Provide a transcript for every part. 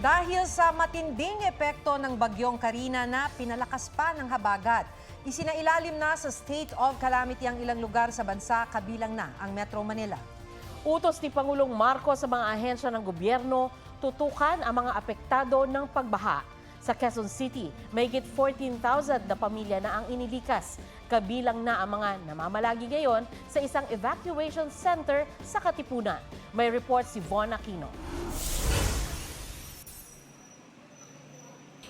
Dahil sa matinding epekto ng bagyong Karina na pinalakas pa ng habagat, isinailalim na sa state of calamity ang ilang lugar sa bansa kabilang na ang Metro Manila. Utos ni Pangulong Marcos sa mga ahensya ng gobyerno, tutukan ang mga apektado ng pagbaha. Sa Quezon City, may 14,000 na pamilya na ang inilikas. Kabilang na ang mga namamalagi ngayon sa isang evacuation center sa Katipunan. May report si Von Aquino.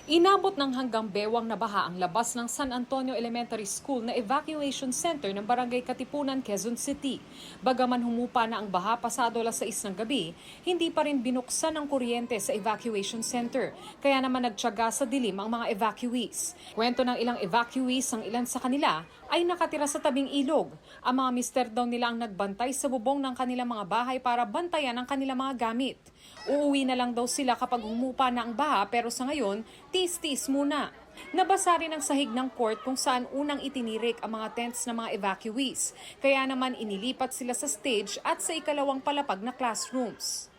Inabot ng hanggang bewang na baha ang labas ng San Antonio Elementary School na evacuation center ng Barangay Katipunan, Quezon City. Bagaman humupa na ang baha pasado alas 6 ng gabi, hindi pa rin binuksan ang kuryente sa evacuation center. Kaya naman nagtyaga sa dilim ang mga evacuees. Kwento ng ilang evacuees, ang ilan sa kanila ay nakatira sa tabing ilog. Ang mga mister daw nila ang nagbantay sa bubong ng kanilang mga bahay para bantayan ang kanilang mga gamit. Uuwi na lang daw sila kapag humupa na ang baha pero sa ngayon, tis-tis muna. Nabasa rin ang sahig ng court kung saan unang itinirik ang mga tents ng mga evacuees. Kaya naman inilipat sila sa stage at sa ikalawang palapag na classrooms.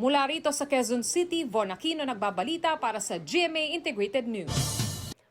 Mula rito sa Quezon City, Von Aquino nagbabalita para sa GMA Integrated News.